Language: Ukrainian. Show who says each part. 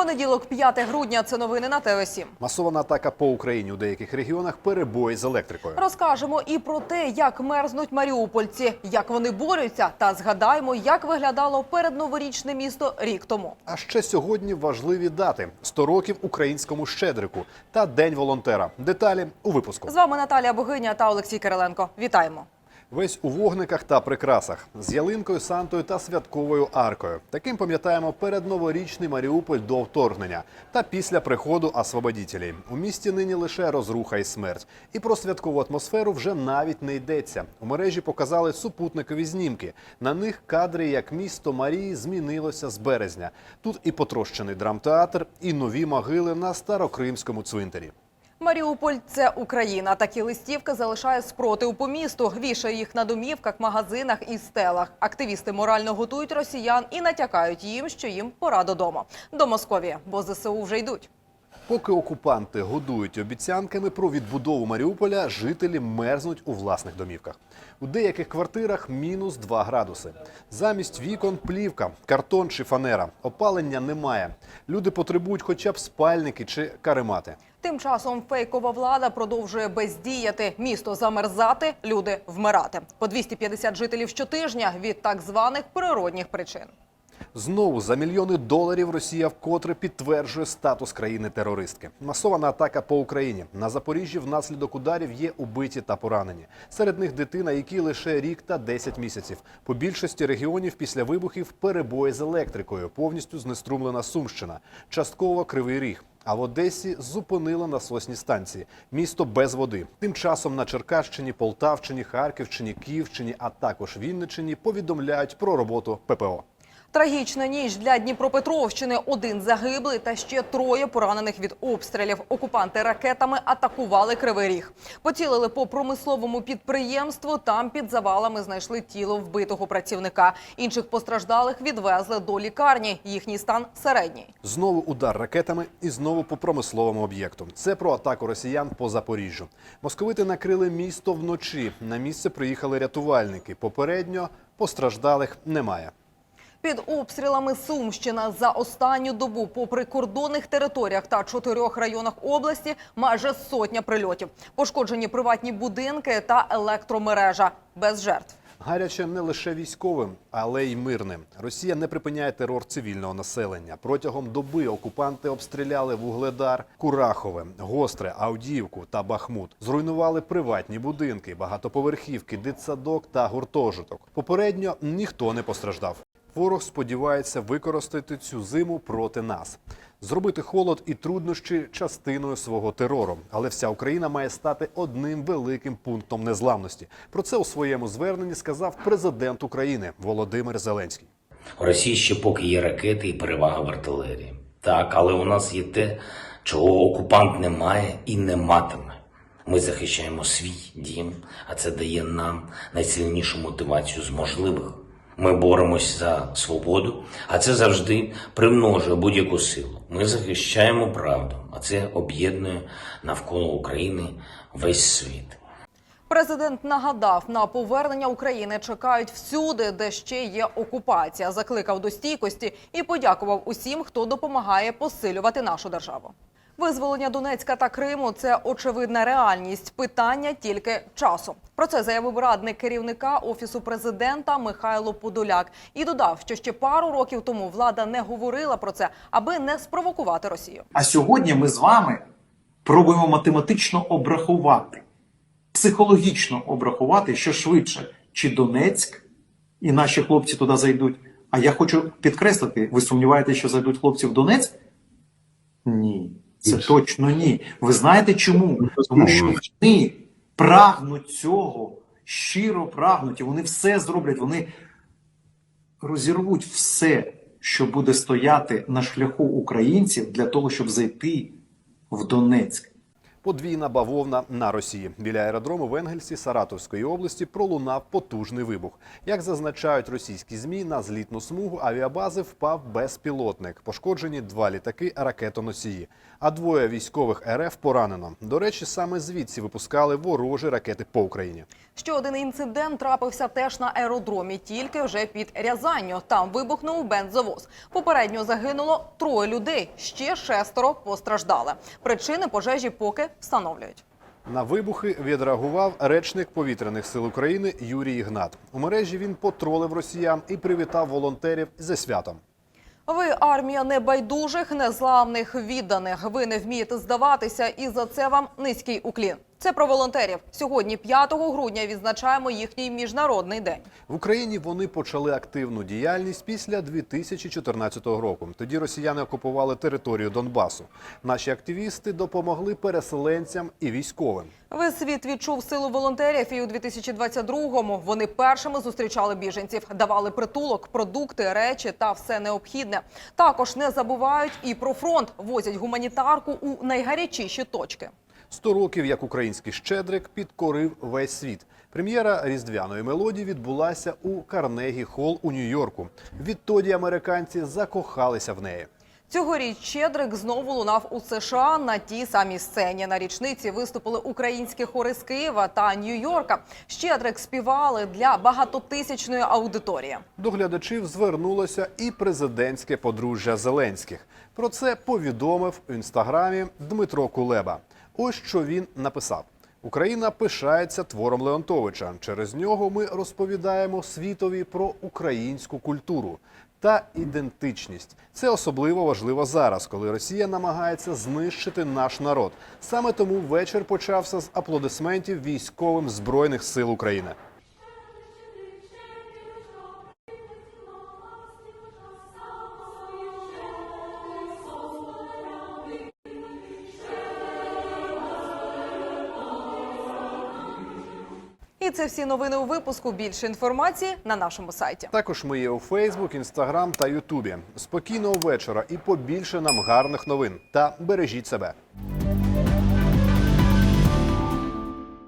Speaker 1: Понеділок, 5 грудня. Це новини на ТВ7.
Speaker 2: Масована атака по Україні у деяких регіонах перебої з електрикою.
Speaker 1: Розкажемо і про те, як мерзнуть маріупольці, як вони борються, та згадаємо, як виглядало передноворічне місто рік тому.
Speaker 2: А ще сьогодні важливі дати: 100 років українському щедрику та День волонтера. Деталі у випуску.
Speaker 1: З вами Наталія Богиня та Олексій Кириленко. Вітаємо.
Speaker 2: Весь у вогниках та прикрасах з ялинкою, сантою та святковою аркою. Таким пам'ятаємо передноворічний Маріуполь до вторгнення та після приходу освободітелів. У місті нині лише розруха і смерть. І про святкову атмосферу вже навіть не йдеться. У мережі показали супутникові знімки. На них кадри, як місто Марії змінилося з березня. Тут і потрощений драмтеатр, і нові могили на старокримському цвинтарі.
Speaker 1: Маріуполь це Україна. Такі листівки залишає спротив по місту, вішає їх на домівках, магазинах і стелах. Активісти морально готують росіян і натякають їм, що їм пора додому. До Московії, бо ЗСУ вже йдуть.
Speaker 2: Поки окупанти годують обіцянками про відбудову Маріуполя, жителі мерзнуть у власних домівках. У деяких квартирах мінус 2 градуси. Замість вікон плівка, картон чи фанера. Опалення немає. Люди потребують хоча б спальники чи каремати.
Speaker 1: Тим часом фейкова влада продовжує бездіяти, місто замерзати, люди вмирати. По 250 жителів щотижня від так званих природних причин.
Speaker 2: Знову за мільйони доларів Росія вкотре підтверджує статус країни-терористки. Масована атака по Україні. На Запоріжжі внаслідок ударів є убиті та поранені. Серед них дитина, якій лише рік та 10 місяців. По більшості регіонів після вибухів перебої з електрикою. Повністю знеструмлена Сумщина. Частково Кривий Ріг. А в Одесі зупинили насосні станції. Місто без води. Тим часом на Черкащині, Полтавщині, Харківщині, Київщині, а також Вінниччині повідомляють про роботу ППО.
Speaker 1: Трагічна ніч для Дніпропетровщини. Один загиблий та ще троє поранених від обстрілів. Окупанти ракетами атакували Кривий Ріг. Поцілили по промисловому підприємству. Там під завалами знайшли тіло вбитого працівника. Інших постраждалих відвезли до лікарні. Їхній стан середній.
Speaker 2: Знову удар ракетами і знову по промисловому об'єкту. Це про атаку росіян по Запоріжжю. Московити накрили місто вночі. На місце приїхали рятувальники. Попередньо постраждалих немає.
Speaker 1: Під обстрілами Сумщина за останню добу по прикордонних територіях та чотирьох районах області майже сотня прильотів. Пошкоджені приватні будинки та електромережа без жертв.
Speaker 2: Гаряче не лише військовим, але й мирним. Росія не припиняє терор цивільного населення. Протягом доби окупанти обстріляли Вугледар, Курахове, Гостре, Авдіївку та Бахмут. Зруйнували приватні будинки, багатоповерхівки, дитсадок та гуртожиток. Попередньо ніхто не постраждав. Ворог сподівається використати цю зиму проти нас, зробити холод і труднощі частиною свого терору. Але вся Україна має стати одним великим пунктом незламності. Про це у своєму зверненні сказав президент України Володимир Зеленський.
Speaker 3: У Росії ще поки є ракети і перевага в артилерії. Так, але у нас є те, чого окупант не має і не матиме. Ми захищаємо свій дім, а це дає нам найсильнішу мотивацію з можливих. Ми боремось за свободу, а це завжди примножує будь-яку силу. Ми захищаємо правду, а це об'єднує навколо України весь світ.
Speaker 1: Президент нагадав, на повернення України чекають всюди, де ще є окупація. Закликав до стійкості і подякував усім, хто допомагає посилювати нашу державу. Визволення Донецька та Криму це очевидна реальність. Питання тільки часу. Про це заявив радник керівника офісу президента Михайло Подоляк і додав, що ще пару років тому влада не говорила про це, аби не спровокувати Росію.
Speaker 4: А сьогодні ми з вами пробуємо математично обрахувати, психологічно обрахувати, що швидше, чи Донецьк, і наші хлопці туди зайдуть. А я хочу підкреслити: ви сумніваєтеся, що зайдуть хлопці в Донецьк? Ні, це точно ні. Ви знаєте чому? Тому що вони прагнуть цього, щиро прагнуть, і вони все зроблять. Вони розірвуть все, що буде стояти на шляху українців для того, щоб зайти в Донецьк.
Speaker 2: Подвійна бавовна на Росії. Біля аеродрому в Енгельсі Саратовської області пролунав потужний вибух. Як зазначають російські змі, на злітну смугу авіабази впав безпілотник. Пошкоджені два літаки ракетоносії. А двоє військових РФ поранено. До речі, саме звідси випускали ворожі ракети по Україні.
Speaker 1: Ще один інцидент трапився теж на аеродромі, тільки вже під Рязанню. Там вибухнув бензовоз. Попередньо загинуло троє людей, ще шестеро постраждали. Причини пожежі поки встановлюють.
Speaker 2: На вибухи відреагував речник повітряних сил України Юрій Ігнат. У мережі він потролив росіян і привітав волонтерів зі святом.
Speaker 1: Ви армія небайдужих, незламних, відданих. Ви не вмієте здаватися, і за це вам низький уклін. Це про волонтерів. Сьогодні, 5 грудня, відзначаємо їхній міжнародний день.
Speaker 2: В Україні вони почали активну діяльність після 2014 року. Тоді росіяни окупували територію Донбасу. Наші активісти допомогли переселенцям і військовим.
Speaker 1: Весь світ відчув силу волонтерів, і у 2022-му вони першими зустрічали біженців, давали притулок, продукти, речі та все необхідне. Також не забувають і про фронт, возять гуманітарку у найгарячіші точки.
Speaker 2: 100 років, як український щедрик підкорив весь світ. Прем'єра різдвяної мелодії відбулася у Карнегі Холл у Нью-Йорку. Відтоді американці закохалися в неї.
Speaker 1: Цьогоріч Щедрик знову лунав у США на тій самій сцені. На річниці виступили українські хори з Києва та Нью-Йорка. Щедрик співали для багатотисячної аудиторії.
Speaker 2: До глядачів звернулося і президентське подружжя Зеленських. Про це повідомив в інстаграмі Дмитро Кулеба. Ось що він написав: Україна пишається твором Леонтовича. Через нього ми розповідаємо світові про українську культуру та ідентичність. Це особливо важливо зараз, коли Росія намагається знищити наш народ. Саме тому вечір почався з аплодисментів військовим збройних сил України.
Speaker 1: Це всі новини у випуску. Більше інформації на нашому сайті.
Speaker 2: Також ми є у Фейсбук, Інстаграм та Ютубі. Спокійного вечора і побільше нам гарних новин. Та бережіть себе.